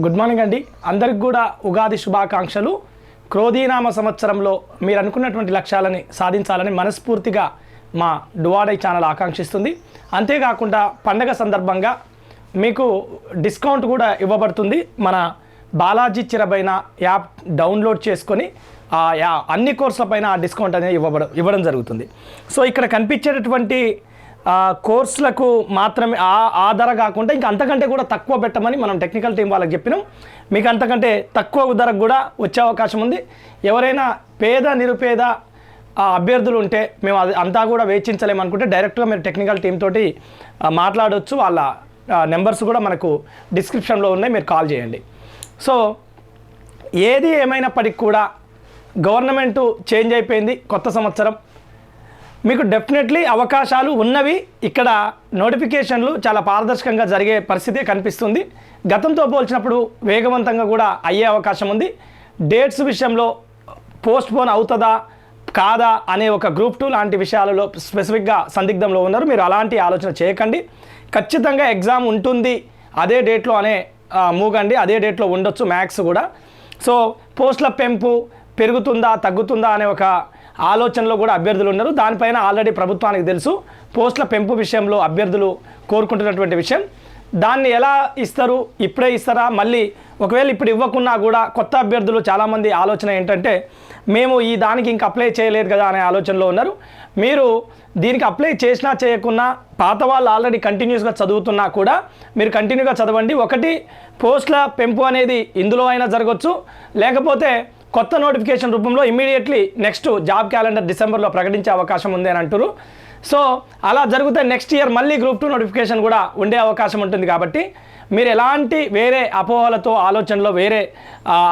Good morning అండి. అందరికి కూడా ఉగాది శుభాకాంక్షలు. క్రోధీనామ సంవత్సరంలో మీరు అనుకున్నటువంటి లక్ష్యాలని సాధించాలని మనస్ఫూర్తిగా మా డువాడై ఛానల్ ఆకాంక్షిస్తుంది. అంతేకాకుండా పండగ సందర్భంగా మీకు డిస్కౌంట్ కూడా ఇవ్వబడుతుంది. మన బాలాజీ చిరబైన యాప్ డౌన్లోడ్ చేసుకొని ఆ యా అన్ని కోర్సుల పైన ఆ డిస్కౌంట్ అనేది ఇవ్వబడ ఇవ్వడం జరుగుతుంది. సో ఇక్కడ కనిపించేటటువంటి కోర్సులకు మాత్రమే ఆ ఆ ధర కాకుండా ఇంకా అంతకంటే కూడా తక్కువ పెట్టమని మనం టెక్నికల్ టీం వాళ్ళకి చెప్పినాం. మీకు అంతకంటే తక్కువ ధరకు కూడా వచ్చే అవకాశం ఉంది. ఎవరైనా పేద నిరుపేద అభ్యర్థులు ఉంటే మేము అది అంతా కూడా వేచించలేమనుకుంటే డైరెక్ట్గా మీరు టెక్నికల్ టీం తోటి మాట్లాడవచ్చు వాళ్ళ నెంబర్స్ కూడా మనకు డిస్క్రిప్షన్లో ఉన్నాయి. మీరు కాల్ చేయండి. సో ఏది ఏమైనప్పటికీ కూడా గవర్నమెంట్ చేంజ్ అయిపోయింది. కొత్త సంవత్సరం. మీకు డెఫినెట్లీ అవకాశాలు ఉన్నవి. ఇక్కడ నోటిఫికేషన్లు చాలా పారదర్శకంగా జరిగే పరిస్థితి కనిపిస్తుంది. గతంతో పోల్చినప్పుడు వేగవంతంగా కూడా అయ్యే అవకాశం ఉంది. డేట్స్ విషయంలో పోస్ట్ పోన్ అవుతుందా కాదా అనే ఒక గ్రూప్ టూ లాంటి విషయాలలో స్పెసిఫిక్గా సందిగ్ధంలో ఉన్నారు. మీరు అలాంటి ఆలోచన చేయకండి. ఖచ్చితంగా ఎగ్జామ్ ఉంటుంది. అదే డేట్లో అనే మూగండి. అదే డేట్లో ఉండొచ్చు మ్యాథ్స్ కూడా. సో పోస్టుల పెంపు పెరుగుతుందా తగ్గుతుందా అనే ఒక ఆలోచనలో కూడా అభ్యర్థులు ఉన్నారు. దానిపైన ఆల్రెడీ ప్రభుత్వానికి తెలుసు. పోస్టుల పెంపు విషయంలో అభ్యర్థులు కోరుకుంటున్నటువంటి విషయం. దాన్ని ఎలా ఇస్తారు? ఇప్పుడే ఇస్తారా? మళ్ళీ ఒకవేళ ఇప్పుడు ఇవ్వకున్నా కూడా కొత్త అభ్యర్థులు చాలామంది ఆలోచన ఏంటంటే మేము ఈ దానికి ఇంకా అప్లై చేయలేదు కదా అనే ఆలోచనలో ఉన్నారు. మీరు దీనికి అప్లై చేసినా చేయకున్నా పాత వాళ్ళు ఆల్రెడీ కంటిన్యూస్గా చదువుతున్నా కూడా మీరు కంటిన్యూగా చదవండి. ఒకటి పోస్టుల పెంపు అనేది ఇందులో అయినా జరగవచ్చు లేకపోతే కొత్త నోటిఫికేషన్ రూపంలో ఇమీడియట్లీ నెక్స్ట్ జాబ్ క్యాలెండర్ డిసెంబర్లో ప్రకటించే అవకాశం ఉంది అని అంటారు సో అలా జరిగితే నెక్స్ట్ ఇయర్ మళ్ళీ గ్రూప్ టూ నోటిఫికేషన్ కూడా ఉండే అవకాశం ఉంటుంది కాబట్టి మీరు ఎలాంటి వేరే అపోహలతో ఆలోచనలో వేరే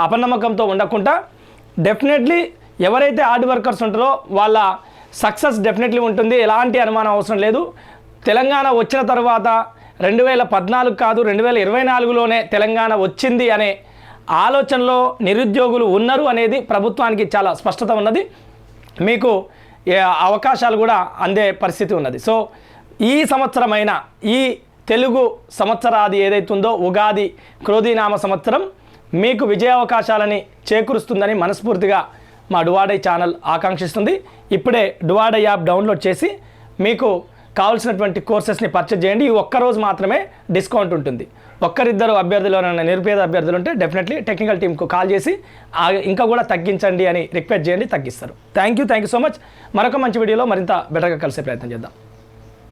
అపనమ్మకంతో ఉండకుండా డెఫినెట్లీ ఎవరైతే హార్డ్ వర్కర్స్ ఉంటారో వాళ్ళ సక్సెస్ డెఫినెట్లీ ఉంటుంది. ఎలాంటి అనుమానం అవసరం లేదు. తెలంగాణ వచ్చిన తర్వాత రెండు వేల పద్నాలుగు కాదు రెండు వేల ఇరవై నాలుగులోనే తెలంగాణ వచ్చింది అనే ఆలోచనలో నిరుద్యోగులు ఉన్నారు అనేది ప్రభుత్వానికి చాలా స్పష్టత ఉన్నది. మీకు అవకాశాలు కూడా అందే పరిస్థితి ఉన్నది. సో ఈ సంవత్సరమైన ఈ తెలుగు సంవత్సరాది ఏదైతుందో ఉగాది క్రోధీనామ సంవత్సరం మీకు విజయ అవకాశాలని చేకూరుస్తుందని మనస్ఫూర్తిగా మా డువాడై ఛానల్ ఆకాంక్షిస్తుంది. ఇప్పుడే డువాడై యాప్ డౌన్లోడ్ చేసి మీకు కావాల్సినటువంటి కోర్సెస్ని పర్చేజ్ చేయండి. ఈ ఒక్కరోజు మాత్రమే డిస్కౌంట్ ఉంటుంది. ఒక్కరిద్దరు అభ్యర్థులు నిరుపేద అభ్యర్థులు ఉంటే డెఫినెట్లీ టెక్నికల్ టీంకు కాల్ చేసి ఆ- ఇంకా కూడా తగ్గించండి అని రిక్వెస్ట్ చేయండి తగ్గిస్తారు. Thank you thank you so much మరొక మంచి వీడియోలో మరింత బెటర్గా కలిసే ప్రయత్నం చేద్దాం.